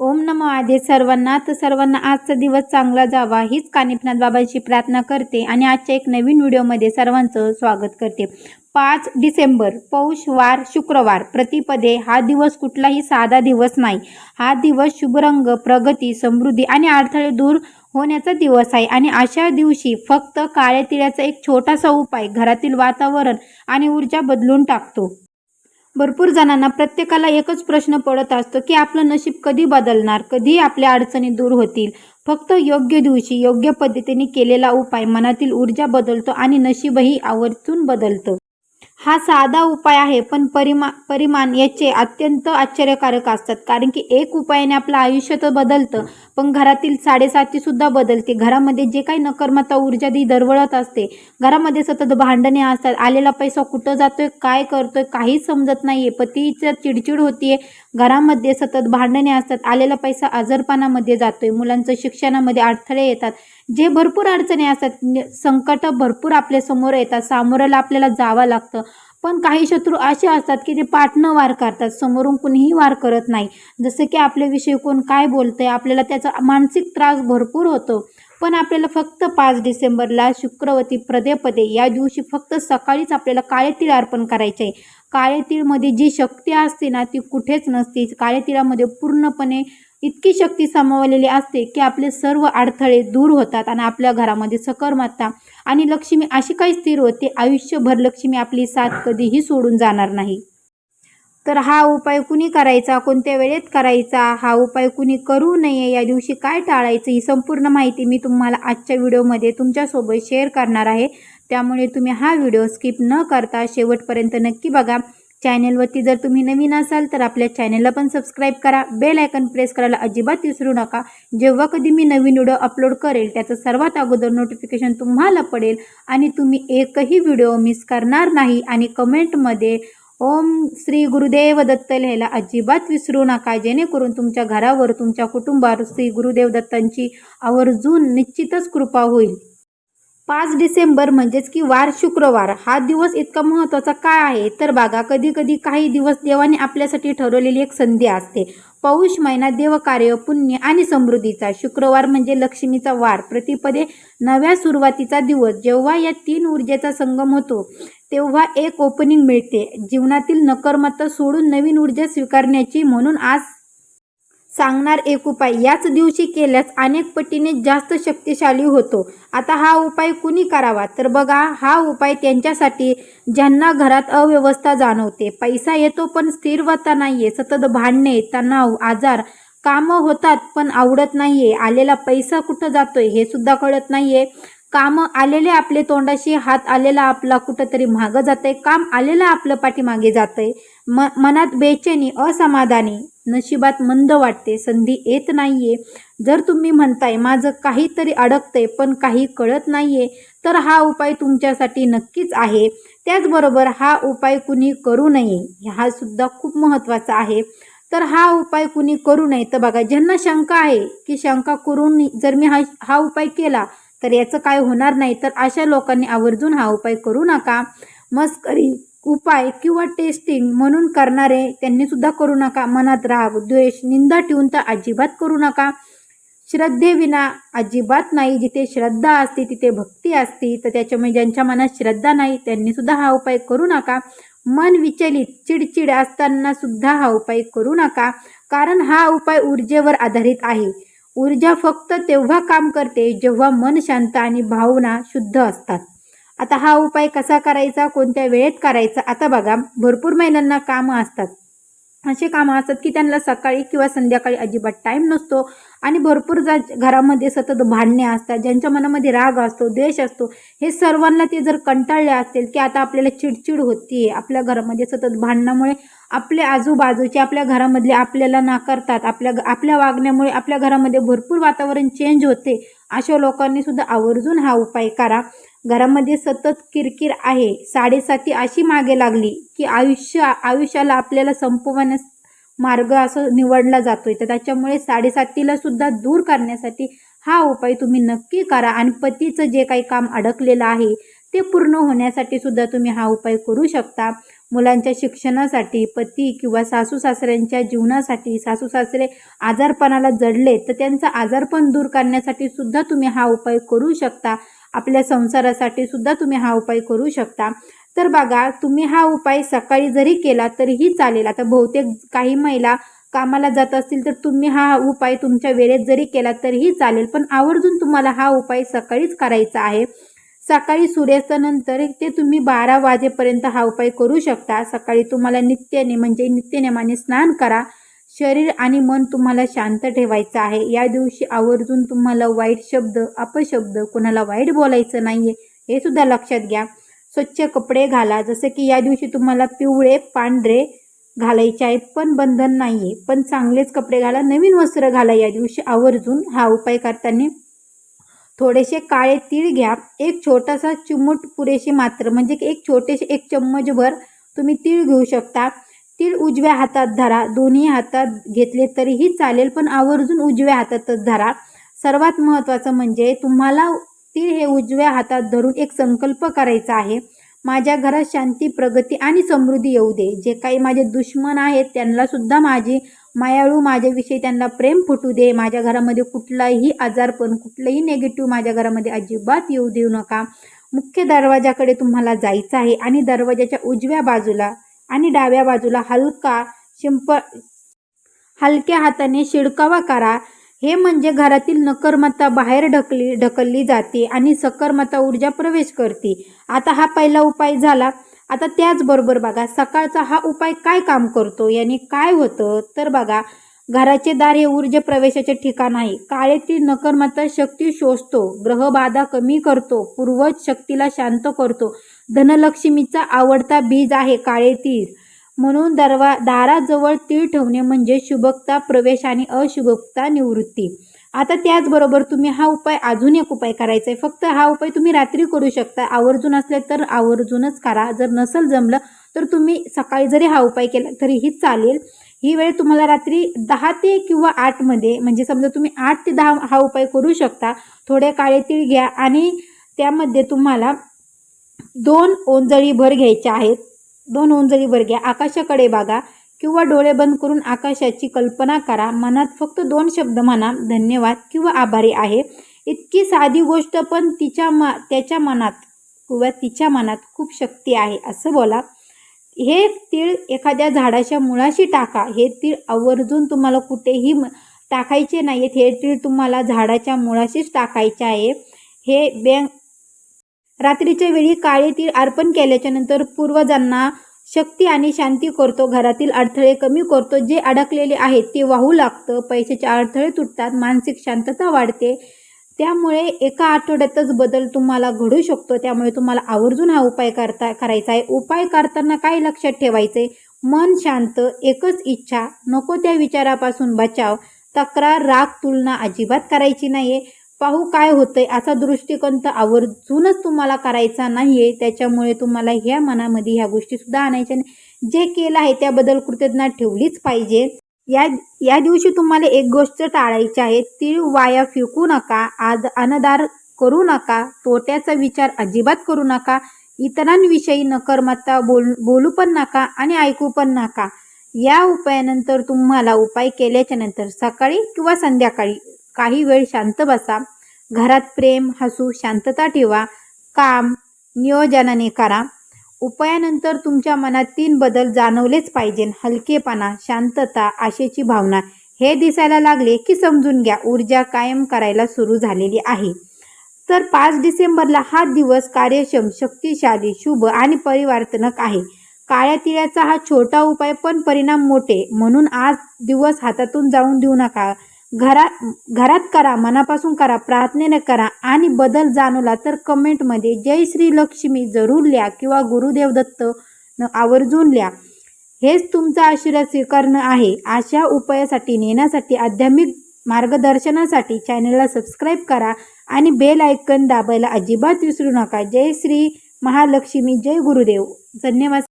ओम नमो आदे सर्वांना. तर सर्वांना आजचा दिवस चांगला जावा हीच कानिफनाथ बाबांची प्रार्थना करते आणि आजच्या एक नवीन व्हिडिओमध्ये सर्वांचं स्वागत करते. पाच डिसेंबर पौष वार शुक्रवार प्रतिपदे हा दिवस कुठलाही साधा दिवस नाही. हा दिवस शुभरंग प्रगती समृद्धी आणि अडथळे दूर होण्याचा दिवस आहे आणि अशा दिवशी फक्त काळ्या तिळाचा एक छोटासा उपाय घरातील वातावरण आणि ऊर्जा बदलून टाकतो. भरपूर जणांना प्रत्येकाला एकच प्रश्न पडत असतो की आपलं नशीब कधी बदलणार? कधी आपल्या अडचणी दूर होतील? फक्त योग्य दिवशी योग्य पद्धतीने केलेला उपाय मनातील ऊर्जा बदलतो आणि नशीबही आवर्जून बदलतं. हा साधा उपाय आहे पण परिमा परिमाण याचे अत्यंत आश्चर्यकारक असतात. कारण की एक उपायाने आपलं आयुष्य तर बदलतं पण घरातील साडेसातीसुद्धा बदलते. घरामध्ये जे काही नकर्मता ऊर्जा ती दरवळत असते. घरामध्ये सतत भांडणे असतात. आलेला पैसा कुठं जातोय काय करतोय काहीच समजत नाही आहे पतीचं चिडचिड होतीये. घरामध्ये सतत भांडणे असतात. आलेला पैसा आजारपणामध्ये जातोय. मुलांचं शिक्षणामध्ये अडथळे येतात. जे भरपूर अडचणी असतात संकट भरपूर आपल्यासमोर येतात. सामोऱ्याला आपल्याला जावं लागतं. पण काही शत्रू असे असतात की ते पाठनं वार करतात समोरून कुणीही वार करत नाही. जसं की आपल्याविषयी कोण काय बोलतंय आपल्याला त्याचा मानसिक त्रास भरपूर होतो. पण आपल्याला फक्त पाच डिसेंबरला शुक्रवती प्रदेपदे या दिवशी फक्त सकाळीच आपल्याला काळे तीळ अर्पण करायचे आहे. काळे तीळमध्ये जी शक्ती असते ना ती कुठेच नसते. काळे तिळामध्ये पूर्णपणे इतकी शक्ती सामावलेली असते की आपले सर्व अडथळे दूर होतात आणि आपल्या घरामध्ये सकर्मता आणि लक्ष्मी अशी काही स्थिर होते आयुष्यभर लक्ष्मी आपली साथ कधीही सोडून जाणार नाही. तर हा उपाय कुणी करायचा? कोणत्या वेळेत करायचा? हा उपाय कुणी करू नये? या दिवशी काय टाळायचं? ही संपूर्ण माहिती मी तुम्हाला आजच्या व्हिडिओमध्ये तुमच्यासोबत शेअर करणार आहे. त्यामुळे तुम्ही हा व्हिडिओ स्किप न करता शेवटपर्यंत नक्की बघा. चॅनलवरती जर तुम्ही नवीन असाल तर आपल्या चॅनलला पण सबस्क्राईब करा. बेल आयकन प्रेस करायला अजिबात विसरू नका. जेव्हा कधी मी नवीन व्हिडिओ अपलोड करेल त्याचं सर्वात अगोदर नोटिफिकेशन तुम्हाला पडेल आणि तुम्ही एकही व्हिडिओ मिस करणार नाही आणि कमेंटमध्ये ओम श्री गुरुदेव दत्त लिहायला अजिबात विसरू नका. जेणेकरून तुमच्या घरावर तुमच्या कुटुंबावर श्री गुरुदेव दत्तांची आवर्जून निश्चितच कृपा होईल. पाच डिसेंबर म्हणजेच की वार शुक्रवार हा दिवस इतका महत्त्वाचा काय आहे? तर बघा कधी कधी काही दिवस देवाने आपल्यासाठी ठरवलेली एक संधी असते. पौष महिना देवकार्य पुण्य आणि समृद्धीचा. शुक्रवार म्हणजे लक्ष्मीचा वार. प्रतिपदे नव्या सुरुवातीचा दिवस. जेव्हा या तीन ऊर्जेचा संगम होतो तेव्हा एक ओपनिंग मिळते. जीवनातील नकर्मता सोडून नवीन ऊर्जा स्वीकारण्याची म्हणून आज सांगणार एक उपाय. याच दिवशी केल्यास अनेक पटीने जास्त शक्तिशाली होतो. आता हा उपाय कुणी करावा? तर बघा हा उपाय त्यांच्यासाठी ज्यांना घरात अव्यवस्था जाणवते. पैसा येतो पण स्थिरवता नाहीये. सतत भांडणे तणाव आजार कामं होतात पण आवडत नाहीये. आलेला पैसा कुठं जातोय हे सुद्धा कळत नाहीये. काम आलेले आपले तोंडाशी हात आलेला आपला कुठंतरी मागं जातंय. काम आलेलं आपलं पाठीमागे जातंय. म मनात बेचैनी असमाधानी नशिबात मंद वाटते संधी येत नाहीये. जर तुम्ही म्हणताय माझं काहीतरी अडकतंय पण काही कळत नाहीये तर हा उपाय तुमच्यासाठी नक्कीच आहे. त्याचबरोबर हा उपाय कुणी करू नये हा सुद्धा खूप महत्त्वाचा आहे. तर हा उपाय कुणी करू नये तर बघा ज्यांना शंका आहे की शंका करून जर मी हा हा उपाय केला तर याचं काय होणार नाही. तर अशा लोकांनी आवर्जून हा उपाय करू नका. मस्करी उपाय किंवा टेस्टिंग म्हणून करणारे त्यांनी सुद्धा करू नका. मनात राग द्वेष निंदा ठेवून तर अजिबात करू नका. श्रद्धेविना अजिबात नाही. जिथे श्रद्धा असते तिथे भक्ती असते. तर त्याच्यामुळे ज्यांच्या मनात श्रद्धा नाही त्यांनी सुद्धा हा उपाय करू नका. मन विचलित चिडचिड असताना सुद्धा हा उपाय करू नका. कारण हा उपाय ऊर्जेवर आधारित आहे. ऊर्जा फक्त तेव्हा काम करते जेव्हा मन शांत आणि भावना शुद्ध असतात. आता हा उपाय कसा करायचा कोणत्या वेळेत करायचा? आता बघा भरपूर महिलांना कामं असतात. असे कामं असतात की त्यांना सकाळी किंवा संध्याकाळी अजिबात टाईम नसतो आणि भरपूर जा घरामध्ये सतत भांडणे असतात ज्यांच्या मनामध्ये राग असतो द्वेष असतो. हे सर्वांना ते जर कंटाळले असतील की आता आपल्याला चिडचिड होती आपल्या घरामध्ये सतत भांडणामुळे आपल्या आजूबाजूचे आपल्या घरामधले आपल्याला नाकारतात आपल्या आपल्या वागण्यामुळे आपल्या घरामध्ये भरपूर वातावरण चेंज होते अशा लोकांनी सुद्धा आवर्जून हा उपाय करा. घरामध्ये सतत किरकिर आहे. साडेसाती अशी मागे लागली की आयुष्य आयुष्याला आपल्याला संपवण्यास मार्ग असं निवडला जातोय. तर त्याच्यामुळे साडेसातीला सुद्धा दूर करण्यासाठी हा उपाय तुम्ही नक्की करा आणि पतीचं जे काही काम अडकलेलं आहे ते पूर्ण होण्यासाठी सुद्धा तुम्ही हा उपाय करू शकता. मुलांच्या शिक्षणासाठी पती किंवा सासू सासऱ्यांच्या जीवनासाठी सासू सासरे आजारपणाला जडले तर त्यांचा आजारपण दूर करण्यासाठी सुद्धा तुम्ही हा उपाय करू शकता. आपल्या संसारासाठी सुद्धा तुम्ही हा उपाय करू शकता. तर बघा तुम्ही हा उपाय सकाळी जरी केला तरीही चालेल. आता बहुतेक काही महिला कामाला जात असतील तर तुम्ही हा उपाय तुमच्या वेळेत जरी केला तरीही चालेल. पण आवर्जून तुम्हाला हा उपाय सकाळीच करायचा आहे. सकाळी सूर्यास्तानंतर ते तुम्ही बारा वाजेपर्यंत हा उपाय करू शकता. सकाळी तुम्हाला नित्याने म्हणजे नित्यनेमाने स्नान करा. शरीर आणि मन तुम्हाला शांत ठेवायचं आहे. या दिवशी आवर्जून तुम्हाला वाईट शब्द अपशब्द कोणाला वाईट बोलायचं नाही आहे हे सुद्धा लक्षात घ्या. स्वच्छ कपडे घाला. जसं की या दिवशी तुम्हाला पिवळे पांढरे घालायचे आहेत पण बंधन नाही आहे पण चांगलेच कपडे घाला नवीन वस्त्र घाला. या दिवशी आवर्जून हा उपाय करताना थोडेसे काळे तीळ घ्या. एक छोटासा चिमूट पुरेशी मात्र म्हणजे एक छोटेसे एक चम्मचभर तुम्ही तीळ घेऊ शकता. तीळ उजव्या हातात धरा. दोन्ही हातात घेतले तरीही चालेल पण आवर्जून उजव्या हातातच धरा. सर्वात महत्त्वाचं म्हणजे तुम्हाला तीळ हे उजव्या हातात धरून एक संकल्प करायचा आहे. माझ्या घरात शांती प्रगती आणि समृद्धी येऊ दे. जे काही माझे दुश्मन आहेत त्यांनासुद्धा माझी मायाळू माझ्याविषयी त्यांना प्रेम फुटू दे. माझ्या घरामध्ये कुठलाही आजारपण कुठलंही नेगेटिव्ह माझ्या घरामध्ये अजिबात येऊ देऊ नका. मुख्य दरवाजाकडे तुम्हाला जायचं आहे आणि दरवाजाच्या उजव्या बाजूला आणि डाव्या बाजूला हलका शिंप हलक्या हाताने शिडकावा करा. हे म्हणजे घरातील नकर्मता बाहेर ढकली ढकलली जाते आणि सकर्मता ऊर्जा प्रवेश करते. आता हा पहिला उपाय झाला. आता त्याचबरोबर बघा सकाळचा हा उपाय काय काम करतो? याने काय होतं? तर बघा घराचे दार हे ऊर्जा प्रवेशाचे ठिकाण आहे. काळेतील नकर्मता शक्ती शोषतो ग्रहबाधा कमी करतो पूर्वज शक्तीला शांत करतो. धनलक्ष्मीचा आवडता बीज आहे काळे तीळ म्हणून दरवा दाराजवळ तीळ ठेवणे म्हणजे शुभकता प्रवेश आणि अशुभकता निवृत्ती. आता त्याचबरोबर तुम्ही हा उपाय अजून एक उपाय करायचा आहे फक्त हा उपाय तुम्ही रात्री करू शकता. आवर्जून असले तर आवर्जूनच करा. जर नसल जमलं तर तुम्ही सकाळी जरी हा उपाय केला तरीही चालेल. ही वेळ तुम्हाला रात्री दहा ते किंवा आठमध्ये म्हणजे समजा तुम्ही आठ ते दहा हा उपाय करू शकता. थोडे काळे तीळ घ्या आणि त्यामध्ये तुम्हाला दोन ओंजळी भर घ्यायच्या आहेत. दोन ओंजळी भर घ्या. आकाशाकडे बघा किंवा डोळे बंद करून आकाशाची कल्पना करा. मनात फक्त दोन शब्द म्हणा. धन्यवाद किंवा आभारी आहे. इतकी साधी गोष्ट पण तिच्या मा त्याच्या मनात किंवा तिच्या मनात खूप शक्ती आहे. असं बोला. हे तीळ एखाद्या झाडाच्या मुळाशी टाका. हे तीळ आवर्जून तुम्हाला कुठेही टाकायचे नाही आहेत हे तीळ तुम्हाला झाडाच्या मुळाशीच टाकायचे आहे. हे बँक रात्रीच्या वेळी काळे तीळ अर्पण केल्याच्यानंतर पूर्वजांना शक्ती आणि शांती करतो. घरातील अडथळे कमी करतो. जे अडकलेले आहेत ते वाहू लागतं. पैशाचे अडथळे तुटतात. मानसिक शांतता वाढते. त्यामुळे एका आठवड्यातच बदल तुम्हाला घडू शकतो. त्यामुळे तुम्हाला आवर्जून हा उपाय करता करायचा आहे. उपाय करताना काय लक्षात ठेवायचं आहे मन शांत एकच इच्छा. नको त्या विचारापासून बचाव. तक्रार राग तुलना अजिबात करायची नाही आहे पाहू काय होतंय असा दृष्टिकोन तर आवर्जूनच तुम्हाला करायचा नाही आहे त्याच्यामुळे तुम्हाला ह्या मनामध्ये ह्या गोष्टीसुद्धा आणायच्या नाही. जे केलं आहे त्याबद्दल कृतज्ञता ठेवलीच पाहिजे. या या दिवशी तुम्हाला एक गोष्ट टाळायची आहे. ती वाया फेकू नका आज अनदार करू नका तोट्याचा विचार अजिबात करू नका इतरांविषयी नकर्मता बोल बोलू पण नका आणि ऐकू पण नका. या उपायानंतर तुम्हाला उपाय केल्याच्यानंतर सकाळी किंवा संध्याकाळी काही वेळ शांत बसा. घरात प्रेम हसू शांतता ठेवा. काम नियोजनाने करा. उपायानंतर तुमच्या मनात तीन बदल जाणवलेच पाहिजे. हलकेपणा शांतता आशेची भावना हे दिसायला लागले की समजून घ्या ऊर्जा कायम करायला सुरू झालेली आहे. तर पाच डिसेंबरला हा दिवस कार्यक्षम शक्तिशाली शुभ आणि परिवर्तनक आहे. काळ्या तिळ्याचा हा छोटा उपाय पण परिणाम मोठे. म्हणून आज दिवस हातातून जाऊन देऊ नका. घरात घरात करा मनापासून करा प्रार्थनेने करा आणि बदल जाणवला तर कमेंटमध्ये जय श्री लक्ष्मी जरूर लिहा किंवा गुरुदेव दत्त न आवर्जून लिहा. हेच तुमचा आशीर्वाद स्वीकारणं आहे. अशा उपायासाठी नेण्यासाठी आध्यात्मिक मार्गदर्शनासाठी चॅनलला सबस्क्राईब करा आणि बेल आयकन दाबायला अजिबात विसरू नका. जय श्री महालक्ष्मी जय गुरुदेव. धन्यवाद.